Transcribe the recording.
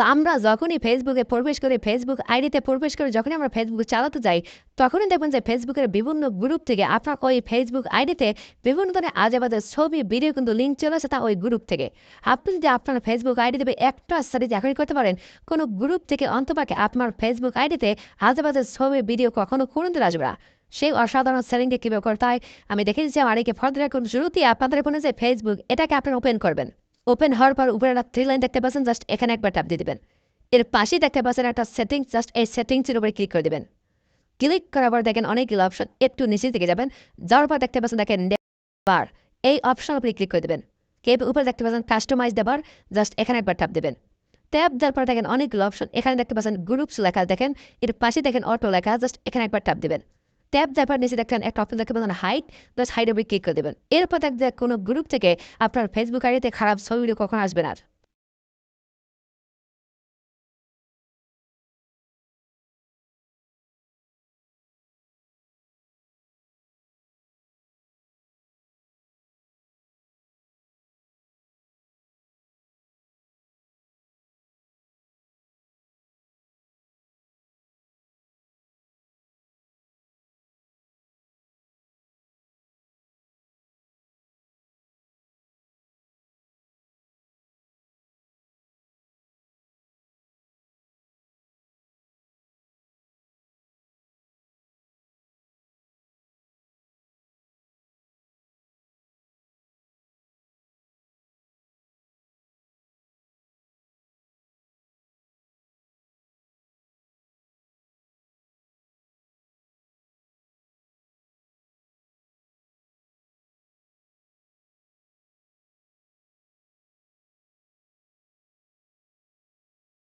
তো আমরা যখনই ফেসবুকে প্রবেশ করি ফেসবুক আইডিতে প্রবেশ করে যখনই আমরা ফেসবুক চালাতে যাই, তখনই দেখবেন যে ফেসবুকের বিভিন্ন গ্রুপ থেকে আপনার ওই ফেসবুক আইডিতে বিভিন্ন ধরনের আজেবাজে ছবি ভিডিও কিন্তু লিঙ্ক চলে আসে তা ওই গ্রুপ থেকে। আপনি যদি আপনার ফেসবুক আইডিতে একটা সাথে চাকরি করতে পারেন, কোনো গ্রুপ থেকে অন্তপাকে আপনার ফেসবুক আইডিতে আজেবাজে ছবি ভিডিও কখনো কোনো দিন আসবে না। সেই অসাধারণ সেটিংটা কীভাবে করতে হয়, আমি দেখেছি দিচ্ছি আমার একে ফর্দার কোন শুরুতেই আপনাদের ফোনে যে ফেসবুক এটাকে আপনারা ওপেন করবেন। ওপেন হওয়ার পর উপরে একটা থ্রি লাইন দেখতে পাচ্ছেন জাস্ট এখানে একবার ট্যাপ দিয়ে দেবেন। এর পাশেই দেখতে পাচ্ছেন একটা সেটিংস জাস্ট এই সেটিংসের উপরে ক্লিক করে দেবেন। ক্লিক করার পর দেখেন অনেকগুলো অপশন একটু নিচের দিকে যাবেন। যাওয়ার পর দেখতে পাচ্ছেন, দেখেন বার এই অপশন উপরে ক্লিক করে দেবেন। কে উপরে দেখতে পাচ্ছেন কাস্টমাইজ দেবার জাস্ট এখানে একবার ট্যাপ দেবেন। ট্যাপ দেওয়ার পর দেখেন অনেকগুলো অপশন এখানে দেখতে পাচ্ছেন গ্রুপস লেখা, দেখেন এর পাশে দেখেন অটো লেখা জাস্ট এখানে একবার ট্যাপ দেবেন। ট্যাপ দেখার নিচে দেখেন একটা অপশন দেখাবেন হাইট প্লাস হাইট আপনি ক্লিক করে দেবেন এরপর দেখবেন কোনো গ্রুপ থেকে আপনার ফেসবুক আইডিতে খারাপ ছবিগুলো কখন আসবে না।